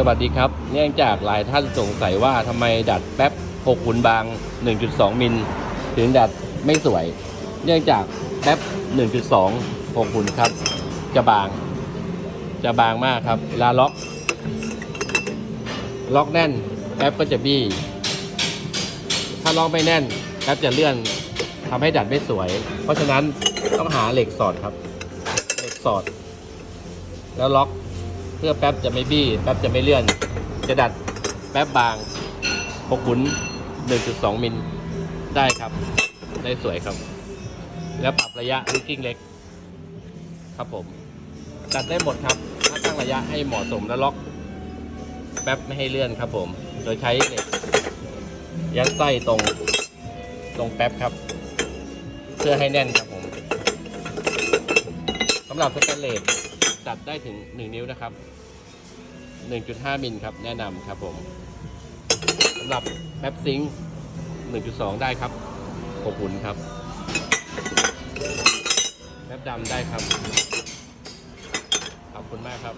สวัสดีครับ เนื่องจากหลายท่านสงสัยว่าทำไมดัดแป๊บ6หุ่นบาง 1.2 มิล ถึงดัดไม่สวย เนื่องจากแป๊บ 1.2 6หุ่นครับ จะบาง จะบางมากครับเวลาล็อก ล็อกแน่นแป๊บก็จะบี้ ถ้าล็อกไม่แน่นแป๊บจะเลื่อนทำให้ดัดไม่สวย เพราะฉะนั้นต้องหาเหล็กสอดครับ เหล็กสอด แล้วล็อก เพื่อแป๊บจะไม่บี้แป๊บจะไม่เลื่อน จะดัดแป๊บบาง6หุน1.2 มิลได้ครับ ได้สวยครับ แล้วปรับระยะลูกกิ้งเล็ก ครับผมดัดได้หมดครับ ถ้าตั้งระยะให้เหมาะสมแล้วล็อก แป๊บไม่ให้เลื่อนครับผม โดยใช้เหล็กยัดไส้ตรงตรงแป๊บครับ เพื่อให้แน่นครับผมสำหรับสแตนเลส ตัดได้ถึง 1 นิ้วนะครับ 1.5 มิลครับแนะนำครับผมสำหรับแป๊บซิงค์1.2 ได้ครับ6หุ่นครับแป๊บดำได้ครับ ขอบคุณมากครับ